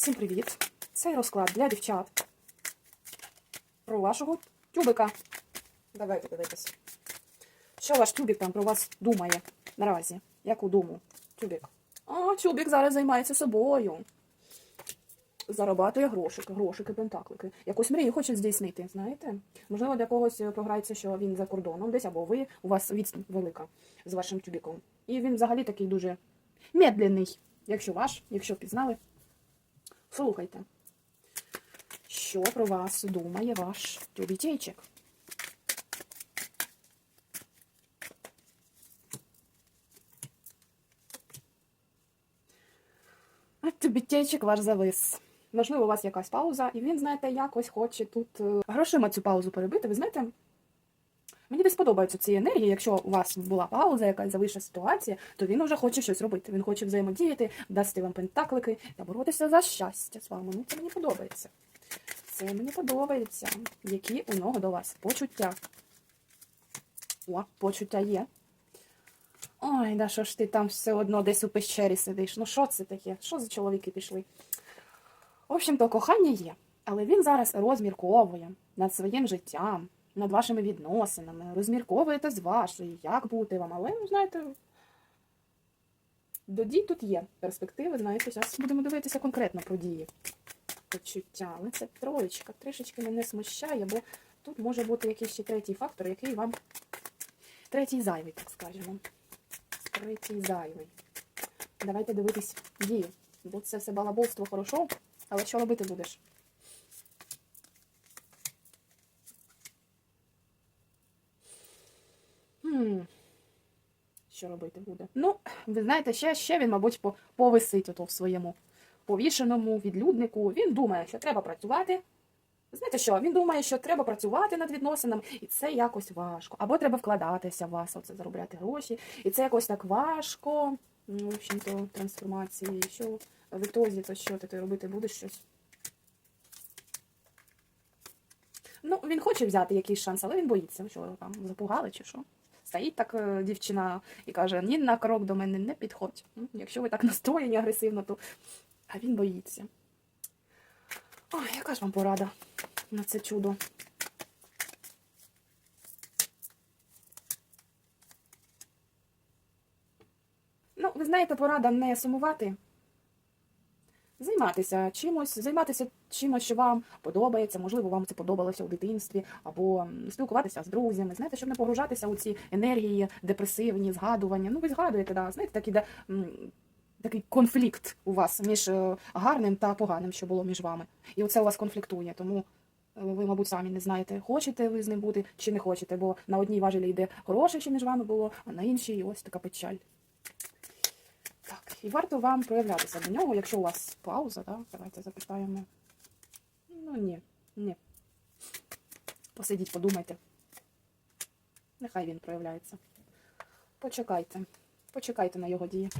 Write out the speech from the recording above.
Всім привіт! Цей розклад для дівчат. Про вашого тюбика. Давайте дивитись. Що ваш тюбик там про вас думає наразі? Яку думу? Тюбик. А, тюбик зараз займається собою. Зарабатує грошики, грошики, пентаклики. Якусь мрію хоче здійснити, знаєте? Можливо, для когось програється, що він за кордоном десь, або ви, у вас відстань велика з вашим тюбіком. І він взагалі такий дуже медленний, якщо ваш, якщо пізнали. Слухайте, що про вас думає ваш тюбітейчик? Тюбітейчик ваш завис. Можливо, у вас якась пауза, і він, знаєте, якось хоче тут е, грошима цю паузу перебити. Ви знаєте, мені десь подобаються ці енергії. Якщо у вас була пауза, якась завища ситуація, то він вже хоче щось робити. Він хоче взаємодіяти, дасти вам пентаклики та боротися за щастя з вами. Ну, це мені подобається. Це мені подобається. Які у нього до вас почуття. О, почуття є. Ой, да що ж ти там все одно десь у пещері сидиш? Ну що це таке? Що за чоловіки пішли? В общем-то, кохання є, але він зараз розмірковує над своїм життям, над вашими відносинами, розмірковуєте з вашою, як бути вам. Але, ну, знаєте, до дій тут є перспективи, знаєте, зараз будемо дивитися конкретно про дії. Почуття. Але це троєчка трішечки мене смущає, бо тут може бути якийсь ще третій фактор, який вам третій зайвий, так скажемо. Третій зайвий. Давайте дивитись дію. Бо це все балаболство хорошо, але що робити будеш? Що робити буде? Ну, ви знаєте, ще, ще він, мабуть, повисить ото в своєму повішеному відлюднику. Він думає, що треба працювати. Знаєте що? Він думає, що треба працювати над відносинами, і це якось важко. Або треба вкладатися в вас, оце заробляти гроші. І це якось так важко. Ну, в общем-то, трансформації. Що в ітозі, то що ти, ти робити будеш щось? Ну, він хоче взяти якийсь шанс, але він боїться. Що там запугали чи що? Стоїть так е, дівчина і каже: ні на крок до мене не підходь. Якщо ви так настроєні агресивно, то а він боїться. Ой, яка ж вам порада на це чудо? Ну, ви знаєте, порада не сумувати. Займатися чимось, займатися чимось, що вам подобається, можливо, вам це подобалося у дитинстві, або спілкуватися з друзями, знаєте, щоб не погружатися у ці енергії депресивні, згадування. Ну, ви згадуєте, да, знаєте, такі, де, такий конфлікт у вас між е, гарним та поганим, що було між вами. І оце у вас конфліктує. Тому е, ви, мабуть, самі не знаєте, хочете ви з ним бути чи не хочете, бо на одній важелі йде хороше, що між вами було, а на іншій ось така печаль. І варто вам проявлятися до нього, якщо у вас пауза, да? Давайте запитаємо. Ну, ні, ні. Посидіть, подумайте. Нехай він проявляється. Почекайте. Почекайте на його дії.